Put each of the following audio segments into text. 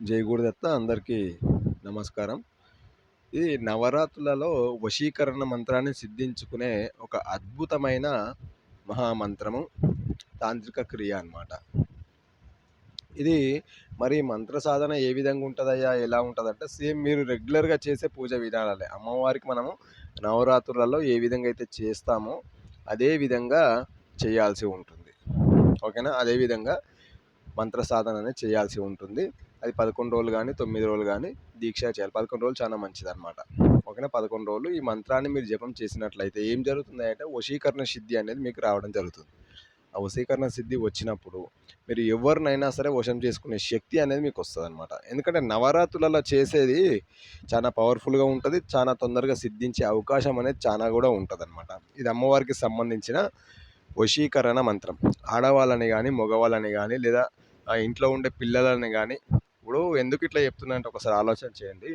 జయగూడదత్త అందరికీ నమస్కారం. ఇది నవరాత్రులలో వశీకరణ మంత్రాన్ని సిద్ధించుకునే ఒక అద్భుతమైన మహామంత్రము తాంత్రిక క్రియ అన్నమాట. ఇది మరి మంత్ర సాధన ఏ విధంగా ఉంటుందయ్యా ఎలా ఉంటుందంటే సేమ్ మీరు రెగ్యులర్గా చేసే పూజ విధానాలే. అమ్మవారికి మనము నవరాత్రులలో ఏ విధంగా అయితే చేస్తామో అదే విధంగా చేయాల్సి ఉంటుంది. ఓకేనా? అదేవిధంగా మంత్ర సాధన అనేది చేయాల్సి ఉంటుంది. అది పదకొండు రోజులు కానీ తొమ్మిది రోజులు కానీ దీక్ష చేయాలి. పదకొండు రోజులు చాలా మంచిది అనమాట ఓకేనా? పదకొండు రోజులు ఈ మంత్రాన్ని మీరు జపం చేసినట్లయితే ఏం జరుగుతుంది అంటే వశీకరణ సిద్ధి అనేది మీకు రావడం జరుగుతుంది. ఆ వశీకరణ సిద్ధి వచ్చినప్పుడు మీరు ఎవరినైనా సరే వశం చేసుకునే శక్తి అనేది మీకు వస్తుంది అనమాట ఎందుకంటే నవరాత్రులలో చేసేది చాలా పవర్ఫుల్గా ఉంటుంది చాలా తొందరగా సిద్ధించే అవకాశం అనేది చాలా కూడా ఉంటుంది అనమాట ఇది అమ్మవారికి సంబంధించిన వశీకరణ మంత్రం. ఆడవాళ్ళని కానీ మగవాళ్ళని కానీ లేదా ఆ ఇంట్లో ఉండే పిల్లలని కానీ ఇప్పుడు ఎందుకు ఇట్లా చెప్తున్నా అంటే ఒకసారి ఆలోచన చేయండి.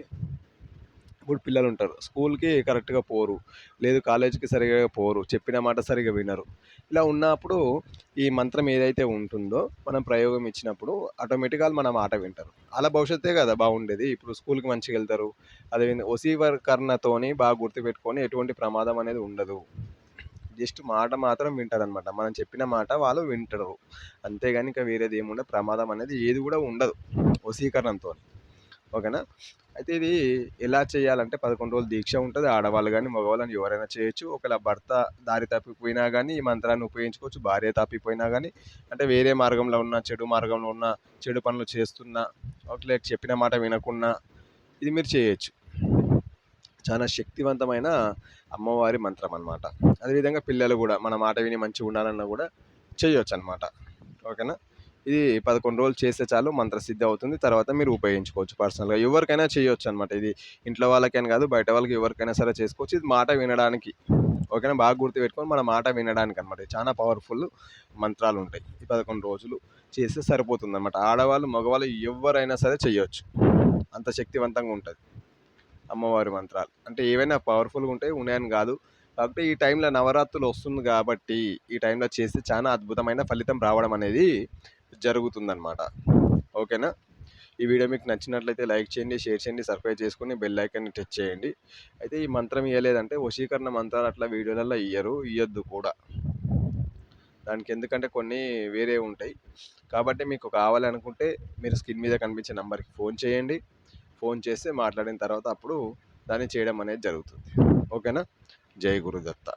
ఇప్పుడు పిల్లలు ఉంటారు. స్కూల్కి కరెక్ట్గా పోరు. లేదు కాలేజీకి సరిగా పోరు. చెప్పిన మాట సరిగా వినరు. ఇలా ఉన్నప్పుడు ఈ మంత్రం ఏదైతే ఉంటుందో మనం ప్రయోగం ఇచ్చినప్పుడు ఆటోమేటిక్గా మన మాట వింటారు. అలా భవిష్యత్తే కదా బాగుండేది. ఇప్పుడు స్కూల్కి మంచిగా వెళ్తారు. అదే వసీవకరణతోని బాగా గుర్తుపెట్టుకొని ఎటువంటి ప్రమాదం అనేది ఉండదు. జస్ట్ మాట మాత్రం వింటారు అనమాట మనం చెప్పిన మాట వాళ్ళు వింటారు. అంతేగాని ఇంకా వేరేది ఏముండదు. ప్రమాదం అనేది ఏది కూడా ఉండదు వశీకరణంతో ఓకేనా? అయితే ఇది ఎలా చేయాలంటే పదకొండు రోజులు దీక్ష ఉంటుంది. ఆడవాళ్ళు కానీ మగవాళ్ళని ఎవరైనా చేయొచ్చు. ఒకవేళ భర్త దారి తప్పిపోయినా కానీ ఈ మంత్రాన్ని ఉపయోగించుకోవచ్చు. భార్య తప్పిపోయినా కానీ అంటే వేరే మార్గంలో ఉన్న చెడు మార్గంలో ఉన్న చెడు పనులు చేస్తున్నా ఒకవేళ చెప్పిన మాట వినకున్నా ఇది మీరు చేయొచ్చు. చాలా శక్తివంతమైన అమ్మవారి మంత్రం అనమాట అదేవిధంగా పిల్లలు కూడా మన మాట విని మంచిగా ఉండాలన్నా కూడా చేయొచ్చు అనమాట ఓకేనా? ఇది పదకొండు రోజులు చేస్తే చాలు మంత్రసిద్ధి అవుతుంది. తర్వాత మీరు ఉపయోగించుకోవచ్చు పర్సనల్గా. ఎవరికైనా చేయొచ్చు అనమాట ఇది ఇంట్లో వాళ్ళకైనా కాదు బయట వాళ్ళకి ఎవరికైనా సరే చేసుకోవచ్చు. ఇది మాట వినడానికి. ఓకేనా? బాగా గుర్తుపెట్టుకొని మన మాట వినడానికి అనమాట చాలా పవర్ఫుల్ మంత్రాలు ఉంటాయి. ఈ పదకొండు రోజులు చేస్తే సరిపోతుంది అనమాట ఆడవాళ్ళు మగవాళ్ళు ఎవరైనా సరే చేయొచ్చు. అంత శక్తివంతంగా ఉంటుంది. అమ్మవారి మంత్రాలు. అంటే ఏవైనా పవర్ఫుల్గా ఉంటాయి ఉన్నాయని కాదు. కాబట్టి ఈ టైంలో నవరాత్రులు వస్తుంది కాబట్టి ఈ టైంలో చేస్తే చాలా అద్భుతమైన ఫలితం రావడం అనేది జరుగుతుందన్నమాట. ఓకేనా? ఈ వీడియో మీకు నచ్చినట్లయితే లైక్ చేయండి షేర్ చేయండి సబ్స్క్రైబ్ చేసుకొని బెల్ ఐకాన్ని టచ్ చేయండి. అయితే ఈ మంత్రం ఇవ్వలేదంటే వశీకరణ మంత్రాలు అట్లా వీడియోలలో ఇయ్యరు ఇవ్వద్దు కూడా. దానికి ఎందుకంటే కొన్ని వేరే ఉంటాయి. కాబట్టి మీకు కావాలనుకుంటే మీరు స్క్రీన్ మీద కనిపించే నెంబర్కి ఫోన్ చేయండి. ఫోన్ చేస్తే మాట్లాడిన తర్వాత అప్పుడు దాన్ని చేయడం అనేది జరుగుతుంది. ఓకేనా? జై గురుదత్త.